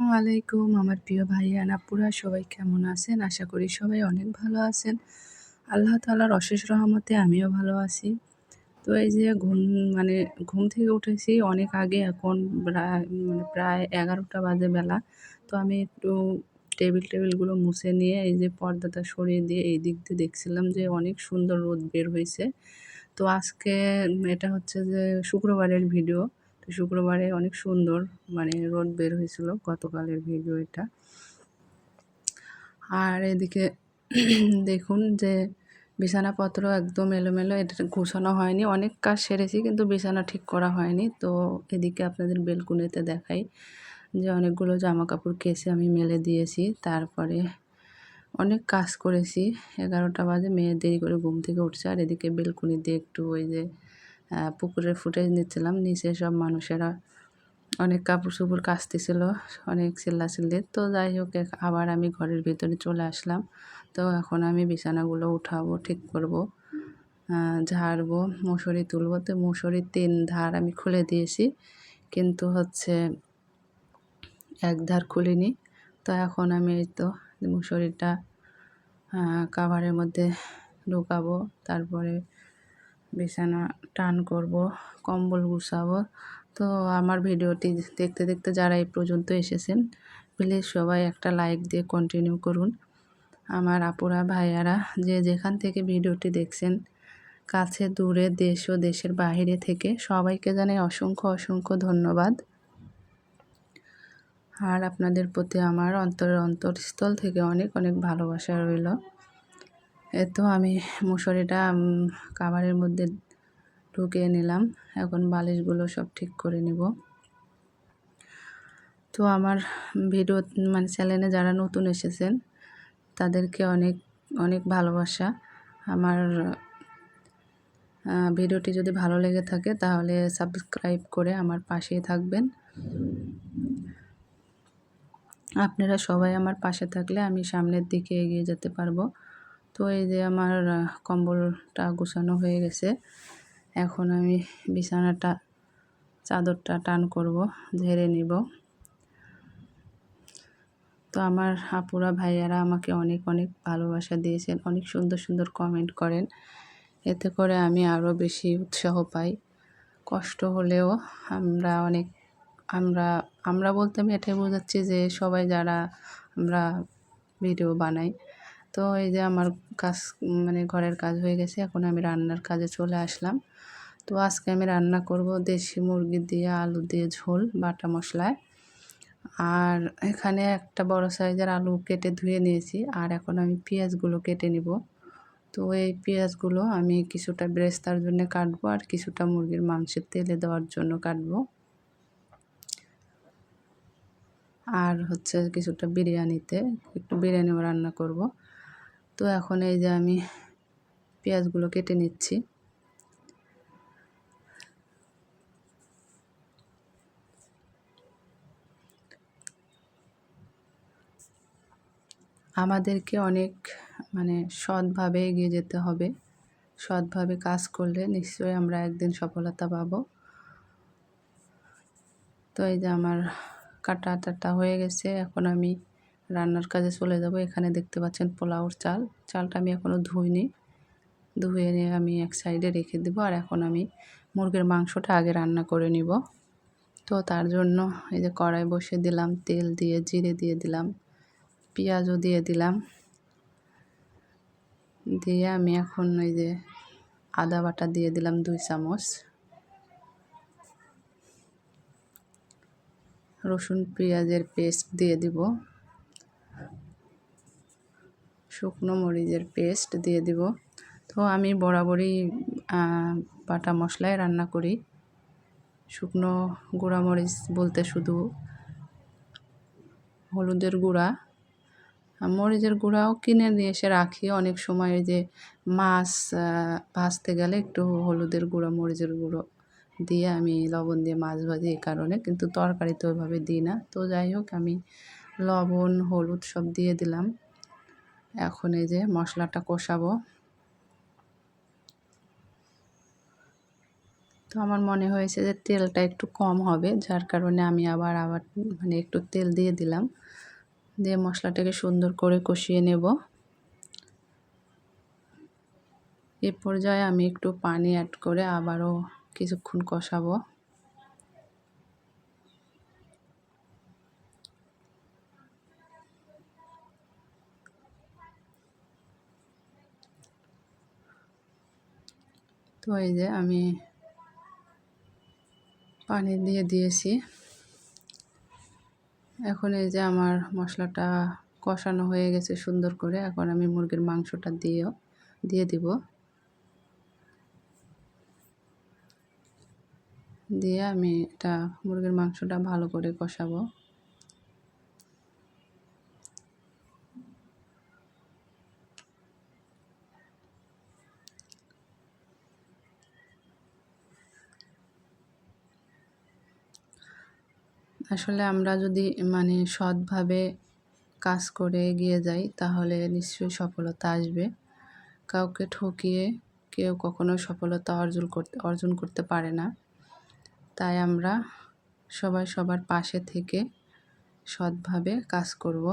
আলাইকুম আমার প্রিয় ভাইয়া আপুরা, সবাই কেমন আছেন? আশা করি সবাই অনেক ভালো আছেন। আল্লাহ তালার অশেষ রহমতে আমিও ভালো আছি। তো এই যে ঘুম মানে ঘুম থেকে উঠেছি অনেক আগে, এখন প্রায় মানে প্রায় এগারোটা বাজে বেলা। তো আমি একটু টেবিল টেবিলগুলো মুছে নিয়ে এই যে পর্দাটা সরিয়ে দিয়ে এই দিক দিয়ে দেখছিলাম যে অনেক সুন্দর রোদ বের হয়েছে। তো আজকে, এটা হচ্ছে যে শুক্রবারের ভিডিও। শুক্রবারে অনেক সুন্দর মানে রোদ বের হয়েছিল গতকালের ভিডিও এটা। আর এদিকে দেখুন যে বিছানাপত্র একদম এলোমেলো, এটা গোছানো হয়নি। অনেক কাজ সেরেছি কিন্তু বিছানা ঠিক করা হয়নি। তো এদিকে আপনাদের বেলকুনিতে দেখাই যে অনেকগুলো জামা কাপড় কেসে আমি মেলে দিয়েছি। তারপরে অনেক কাজ করেছি। এগারোটা বাজে, মেয়ে দেরি করে ঘুম থেকে উঠছে। আর এদিকে বেলকুনি দিয়ে একটু ওই যে পুকুরের ফুটেজ নিচ্ছিলাম। নিচে সব মানুষেরা অনেক কাপড় চোপড় কাচতেছিল, অনেক চিল্লাচিল্লি। তো যাই হোক আবার আমি ঘরের ভিতরে চলে আসলাম। তো এখন আমি বিছানাগুলো উঠাবো, ঠিক করব ঝাড়বো, মশুরি তুলবো। তো মশুরির তিন ধার আমি খুলে দিয়েছি। কিন্তু হচ্ছে এক ধার খুলিনি। তো এখন আমি এই তো মশুরিটা কাভারের মধ্যে ঢুকাবো। তারপরে বিছানা টান করব, কম্বল গুছাবো। তো আমার ভিডিওটি দেখতে দেখতে যারা এই পর্যন্ত এসেছেন প্লিজ সবাই একটা লাইক দিয়ে কন্টিনিউ করুন। আমার আপুরা, ভাইয়ারা, যে যেখান থেকে ভিডিওটি দেখছেন, কাছে, দূরে, দেশ ও দেশের বাহিরে থেকে, সবাইকে জানাই অসংখ্য অসংখ্য ধন্যবাদ। আর আপনাদের প্রতি আমার অন্তরের অন্তরস্থল থেকে অনেক অনেক ভালোবাসা রইল। তো আমি মশারিটা কাবারের মধ্যে ঢুকিয়ে নিলাম। এখন বালিশগুলো সব ঠিক করে নিব। তো আমার ভিডিও মানে চ্যানেলে যারা নতুন এসেছেন, তাদেরকে অনেক অনেক ভালোবাসা। আমার ভিডিওটি যদি ভালো লেগে থাকে, তাহলে সাবস্ক্রাইব করে আমার পাশেই থাকবেন। আপনারা সবাই আমার পাশে থাকলে আমি সামনের দিকে এগিয়ে যেতে পারব। তো এই যে আমার কম্বলটা গুছানো হয়ে গেছে। এখন আমি বিছানাটা, চাদরটা টান করব, ঝেড়ে নিব। তো আমার আপুরা ভাইয়ারা আমাকে অনেক অনেক ভালোবাসা দিয়েছেন, অনেক সুন্দর সুন্দর কমেন্ট করেন। এতে করে আমি আরও বেশি উৎসাহ পাই। কষ্ট হলেও আমরা অনেক, আমরা আমরা বলতে আমি এটাই বোঝাচ্ছি যে সবাই যারা আমরা ভিডিও বানাই তো এই যে আমার কাজ মানে ঘরের কাজ হয়ে গেছে, এখন আমি রান্নার কাজে চলে আসলাম। তো আজকে আমি রান্না করব দেশি মুরগি দিয়ে আলু দিয়ে ঝোল, বাটা মশলায়। আর এখানে একটা বড় সাইজের আলু কেটে ধুয়ে নিয়েছি, আর এখন আমি পেঁয়াজগুলো কেটে নিব। তো এই পেঁয়াজগুলো আমি কিছুটা ব্রেস্তার জন্য কাটবো, আর কিছুটা মুরগির মাংসের তেলে দেওয়ার জন্য কাটবো। আর হচ্ছে কিছুটা বিরিয়ানিতে, একটু বিরিয়ানিও রান্না করব। তো এখন এই যে আমি পেঁয়াজগুলো কেটে নিচ্ছি। আমাদেরকে অনেক মানে সৎভাবে এগিয়ে যেতে হবে। সৎভাবে কাজ করলে নিশ্চয়ই আমরা একদিন সফলতা পাবো। তো এই যে আমার কাটা টাটা হয়ে গেছে। এখন আমি রান্নার কাজে চলে যাব। এখানে দেখতে পাচ্ছেন পোলাওর চাল। চালটা আমি এখনও ধুইনি। ধুয়ে নিয়ে আমি এক সাইডে রেখে দেব আর এখন আমি মুরগির মাংসটা আগে রান্না করে নিব। তো তার জন্য এই যে কড়াই বসে দিলাম, তেল দিয়ে, জিরে দিয়ে দিলাম, পেঁয়াজও দিয়ে দিলাম। দিয়ে আমি এখন ওই যে আদা বাটা দিয়ে দিলাম দুই চামচ। রসুন পেঁয়াজের পেস্ট দিয়ে দিব। শুকনো মরিচের পেস্ট দিয়ে দিব। তো আমি বরাবরই বাটা মশলায় রান্না করি। শুকনো গুঁড়া মরিচ বলতে শুধু হলুদের গুঁড়া। মরিচের গুঁড়াও কিনে নিয়ে এসে রাখি। অনেক সময় যে মাছ ভাজতে গেলে একটু হলুদের গুঁড়া, মরিচের গুঁড়ো দিয়ে আমি লবণ দিয়ে মাছ ভাজি এই কারণে, কিন্তু তরকারিতে ওইভাবে দিই না। তো যাই হোক, আমি লবণ, হলুদ সব দিয়ে দিলাম। এখন এই যে মশলাটা কষাবো। তো আমার মনে হয়েছে যে তেলটা একটু কম হবে, যার কারণে আমি আবার আবার মানে একটু তেল দিয়ে দিলাম। দিয়ে মশলাটাকে সুন্দর করে কষিয়ে নেব। এ পর্যায়ে আমি একটু পানি অ্যাড করে আবারও কিছুক্ষণ কষাবো। তো এই যে আমি পানি দিয়ে দিয়েছি। এখন এই যে আমার মশলাটা কষানো হয়ে গেছে সুন্দর করে, এখন আমি মুরগির মাংসটা দিয়েও, দিয়ে দিব। দিয়ে আমি এটা মুরগির মাংসটা ভালো করে কষাবো। আসলে আমরা যদি মানে সৎভাবে কাজ করে এগিয়ে যাই, তাহলে নিশ্চয়ই সফলতা আসবে। কাউকে ঠকিয়ে কেউ কখনো সফলতা অর্জন করতে অর্জন করতে পারে না। তাই আমরা সবাই সবার পাশে থেকে সৎভাবে কাজ করব।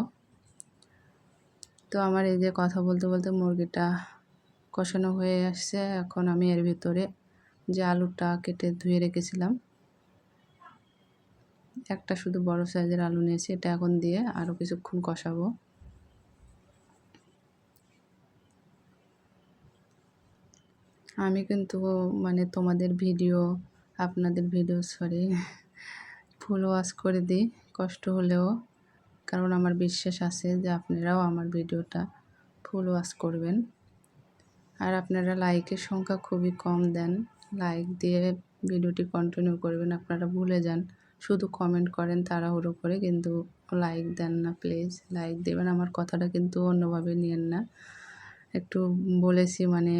তো আমার এই যে কথা বলতে বলতে মুরগিটা কষানো হয়ে আসছে, এখন আমি এর ভিতরে যে আলুটা কেটে ধুয়ে রেখেছিলাম একটা শুধু বড় সাইজের আলু নিয়েছি, এটা এখন দিয়ে আরও কিছুক্ষণ কষাবো। আমি কিন্তু মানে তোমাদের ভিডিও, আপনাদের ভিডিও সরি ফুল ওয়াশ করে দিই, কষ্ট হলেও। কারণ আমার বিশ্বাস আছে যে আপনারাও আমার ভিডিওটা ফুল ওয়াশ করবেন। আর আপনারা লাইকের সংখ্যা খুবই কম দেন। লাইক দিয়ে ভিডিওটি কন্টিনিউ করবেন, আপনারা ভুলে যান। শুধু কমেন্ট করেন তাড়াহুড়ো করে, কিন্তু লাইক দেন না প্লিজ লাইক দেবেন। আমার কথাটা কিন্তু অন্যভাবে নিয়েন না। একটু বলেছি মানে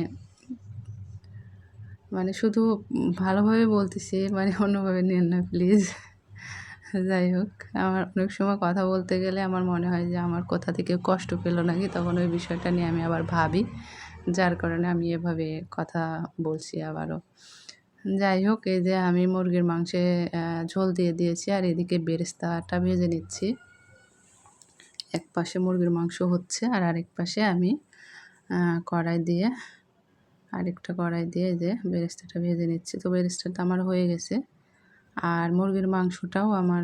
মানে শুধু ভালোভাবে বলতেছি মানে অন্যভাবে নেন না প্লিজ যাই হোক, আমার অনেক সময় কথা বলতে গেলে আমার মনে হয় যে আমার কোথা থেকে কষ্ট পেল নাকি, তখন ওই বিষয়টা নিয়ে আমি আবার ভাবি। যার কারণে আমি এভাবে কথা বলছি আবারও। যাই হোক, এই যে আমি মুরগির মাংসে ঝোল দিয়ে দিয়েছি আর এদিকে বেরেস্তাটা ভেজে নিচ্ছি। এক পাশে মুরগির মাংস হচ্ছে আর আরেক পাশে আমি কড়াই দিয়ে, আরেকটা কড়াই দিয়ে যে বেরেস্তাটা ভেজে নিচ্ছি। তো বেরেস্তাটা আমার হয়ে গেছে আর মুরগির মাংসটাও আমার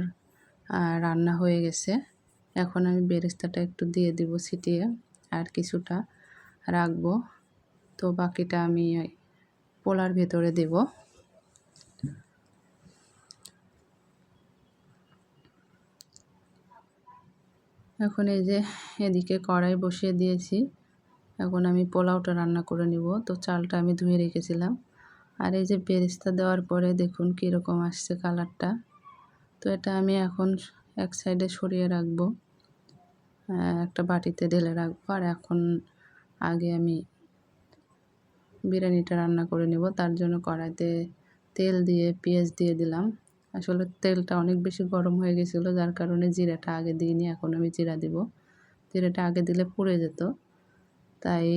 রান্না হয়ে গেছে। এখন আমি বেরেস্তাটা একটু দিয়ে দিব ছিটিয়ে আর কিছুটা রাখব। তো বাকিটা আমি পোলার ভেতরে দেব। এখন এই যে এদিকে কড়াই বসিয়ে দিয়েছি। এখন আমি পোলাওটা রান্না করে নিব। তো চালটা আমি ধুয়ে রেখেছিলাম। আর এই যে বেরেস্তা দেওয়ার পরে দেখুন কীরকম আসছে কালারটা। তো এটা আমি এখন এক সাইডে সরিয়ে রাখব একটা বাটিতে ঢেলে রাখব। আর এখন আগে আমি বিরিয়ানিটা রান্না করে নেব। তার জন্য কড়াইতে তেল দিয়ে, পেঁয়াজ দিয়ে দিলাম। আসলে তেলটা অনেক বেশি গরম হয়ে গেছিল, যার কারণে জিরাটা আগে দিইনি, এখন আমি জিরা দিব। জিরাটা আগে দিলে পুড়ে যেত, তাই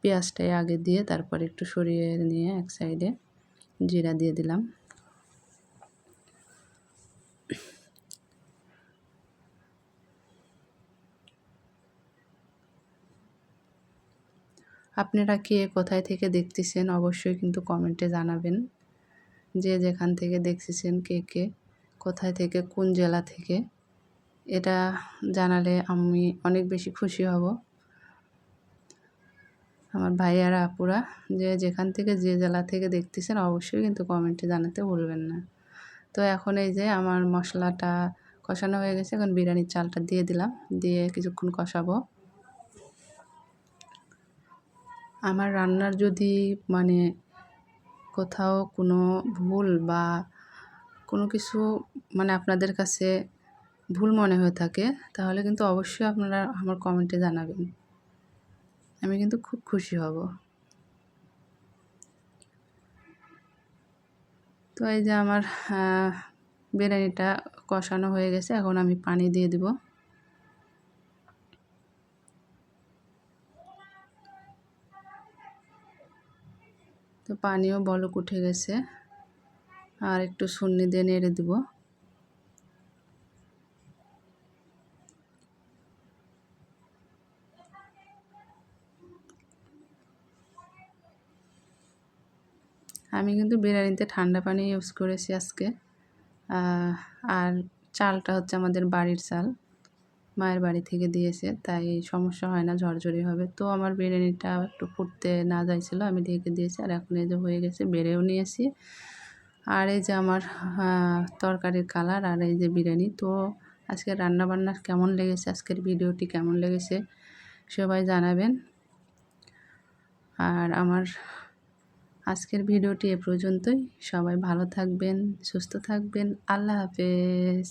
পেঁয়াজটাই আগে দিয়ে তারপর একটু সরিয়ে নিয়ে এক সাইডে জিরা দিয়ে দিলাম। আপনারা কে কোথায় থেকে দেখতেছেন, অবশ্যই কিন্তু কমেন্টে জানাবেন। যে যেখান থেকে দেখতেছেন কে কে, কোথায় থেকে, কোন জেলা থেকে, এটা জানালে আমি অনেক বেশি খুশি হব। আমার ভাইয়ারা আপুরা যে যেখান থেকে যে জেলা থেকে দেখতেছেন অবশ্যই কিন্তু কমেন্টে জানাতে ভুলবেন না। তো এখন এই যে আমার মশলাটা কষানো হয়ে গেছে, এখন বিরিয়ানির চালটা দিয়ে দিলাম, দিয়ে কিছুক্ষণ কষাবো। আমার রান্নার যদি মানে কোথাও কোনো ভুল বা কোনো কিছু মানে আপনাদের কাছে ভুল মনে হয়ে থাকে, তাহলে কিন্তু অবশ্যই আপনারা আমার কমেন্টে জানাবেন। আমি কিন্তু খুব খুশি হব। তো এই যে আমার বিরিয়ানিটা কষানো হয়ে গেছে, এখন আমি পানি দিয়ে দিব। তো পানিও বলক উঠে গেছে। আর একটু সুন্নি দিয়ে নেড়ে দিব। আমি কিন্তু বিরিয়ানিতে ঠান্ডা পানি ইউজ করেছি আজকে। আর চালটা হচ্ছে আমাদের বাড়ির চাল। মায়ের বাড়ি থেকে দিয়েছে, তাই সমস্যা হয় না, ঝরঝরি হবে। তো আমার বিরিয়ানিটা একটু ফুটতে না যাইছিল আমি ঢেকে দিয়েছি, আর এখন এই যে হয়ে গেছে, বেড়েও নিয়েছি আর এই যে আমার তরকারির কালার আর এই যে বিরিয়ানি, তো আজকে রান্নাবান্না কেমন লেগেছে, আজকের ভিডিওটি কেমন লেগেছে, সবাই জানাবেন। আর আমার আজকের ভিডিওটি এ পর্যন্তই, সবাই ভালো থাকবেন, সুস্থ থাকবেন, আল্লাহ হাফেজ।